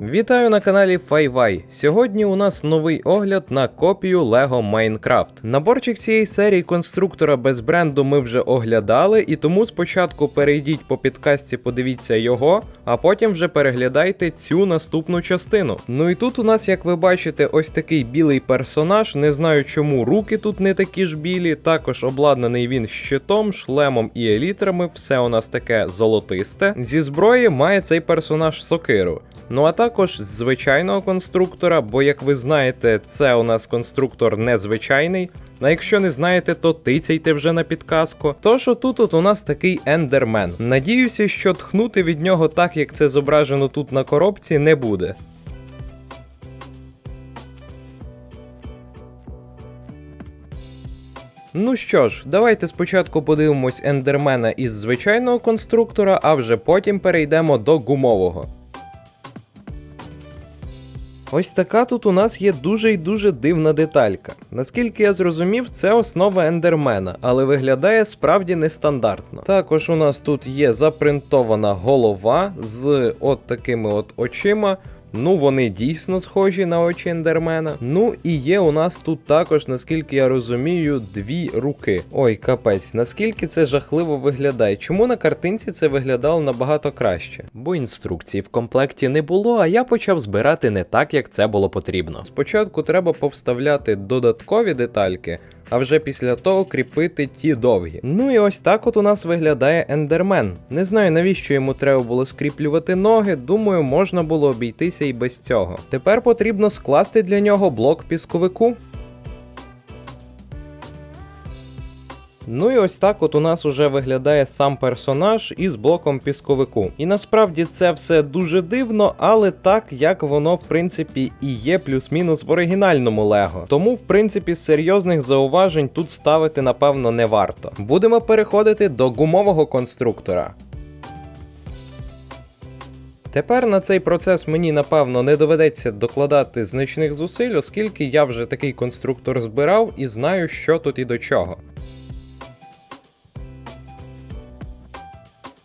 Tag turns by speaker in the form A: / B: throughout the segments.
A: Вітаю на каналі FiVi. Сьогодні у нас новий огляд на копію LEGO Minecraft. Наборчик цієї серії конструктора без бренду ми вже оглядали, і тому спочатку перейдіть по підкасті, подивіться його, а потім вже переглядайте цю наступну частину. Ну і тут у нас, як ви бачите, ось такий білий персонаж. Не знаю, чому руки тут не такі ж білі. Також обладнаний він щитом, шлемом і елітрами. Все у нас таке золотисте. Зі зброї має цей персонаж сокиру. Ну а також з звичайного конструктора, бо, як ви знаєте, це у нас конструктор незвичайний. А якщо не знаєте, то тицяйте вже на підказку. Тож отут от у нас такий ендермен. Надіюся, що тхнути від нього так, як це зображено тут на коробці, не буде. Ну що ж, давайте спочатку подивимось ендермена із звичайного конструктора, а вже потім перейдемо до гумового. Ось така тут у нас є дуже і дуже дивна деталька. Наскільки я зрозумів, це основа ендермена, але виглядає справді нестандартно. Також у нас тут є запринтована голова з от такими от очима. Ну, вони дійсно схожі на очі ендермена. Ну і є у нас тут також, наскільки я розумію, дві руки. Ой, капець, наскільки це жахливо виглядає. Чому на картинці це виглядало набагато краще? Бо інструкції в комплекті не було, а я почав збирати не так, як це було потрібно. Спочатку треба повставляти додаткові детальки. А вже після того кріпити ті довгі. Ну і ось так от у нас виглядає ендермен. Не знаю навіщо йому треба було скріплювати ноги, думаю, можна було обійтися і без цього. Тепер потрібно скласти для нього блок пісковику. Ну і ось так от у нас уже виглядає сам персонаж із блоком пісковику. І насправді це все дуже дивно, але так як воно в принципі і є плюс-мінус в оригінальному Лего. Тому, в принципі, серйозних зауважень тут ставити напевно не варто. Будемо переходити до гумового конструктора. Тепер на цей процес мені напевно не доведеться докладати значних зусиль, оскільки я вже такий конструктор збирав і знаю, що тут і до чого.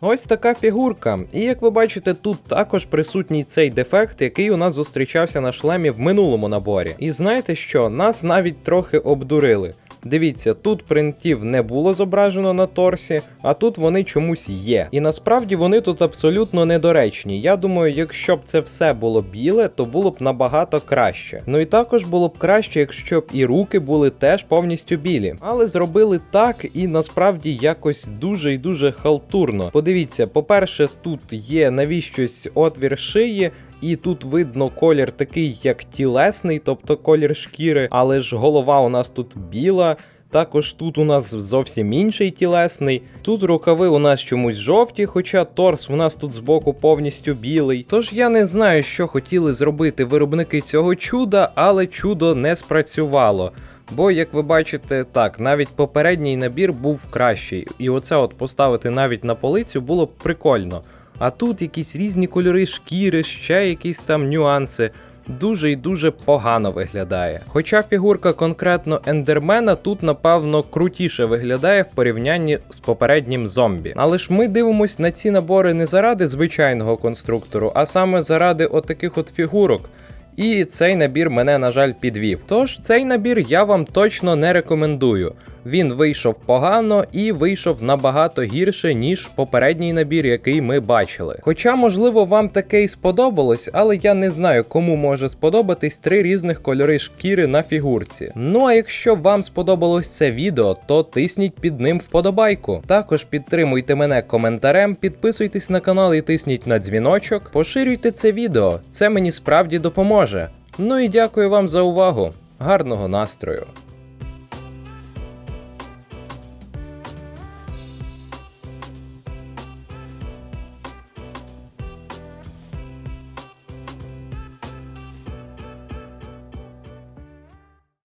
A: Ось така фігурка. І як ви бачите, тут також присутній цей дефект, який у нас зустрічався на шлемі в минулому наборі. І знаєте що? Нас навіть трохи обдурили. Дивіться, тут принтів не було зображено на торсі, а тут вони чомусь є. І насправді вони тут абсолютно недоречні. Я думаю, якщо б це все було біле, то було б набагато краще. Ну і також було б краще, якщо б і руки були теж повністю білі. Але зробили так і насправді якось дуже і дуже халтурно. Подивіться, по-перше, тут є навіщось отвір шиї. І тут видно колір такий, як тілесний, тобто колір шкіри, але ж голова у нас тут біла. Також тут у нас зовсім інший тілесний. Тут рукави у нас чомусь жовті, хоча торс у нас тут збоку повністю білий. Тож я не знаю, що хотіли зробити виробники цього чуда, але чудо не спрацювало. Бо, як ви бачите, так, навіть попередній набір був кращий. І оце от поставити навіть на полицю було б прикольно. А тут якісь різні кольори шкіри, ще якісь там нюанси. Дуже і дуже погано виглядає. Хоча фігурка конкретно ендермена тут, напевно, крутіше виглядає в порівнянні з попереднім зомбі. Але ж ми дивимось на ці набори не заради звичайного конструктору, а саме заради отаких от фігурок. І цей набір мене, на жаль, підвів. Тож цей набір я вам точно не рекомендую. Він вийшов погано і вийшов набагато гірше, ніж попередній набір, який ми бачили. Хоча, можливо, вам таке і сподобалось, але я не знаю, кому може сподобатись три різних кольори шкіри на фігурці. Ну а якщо вам сподобалось це відео, то тисніть під ним вподобайку. Також підтримуйте мене коментарем, підписуйтесь на канал і тисніть на дзвіночок, поширюйте це відео, це мені справді допоможе. Ну і дякую вам за увагу. Гарного настрою!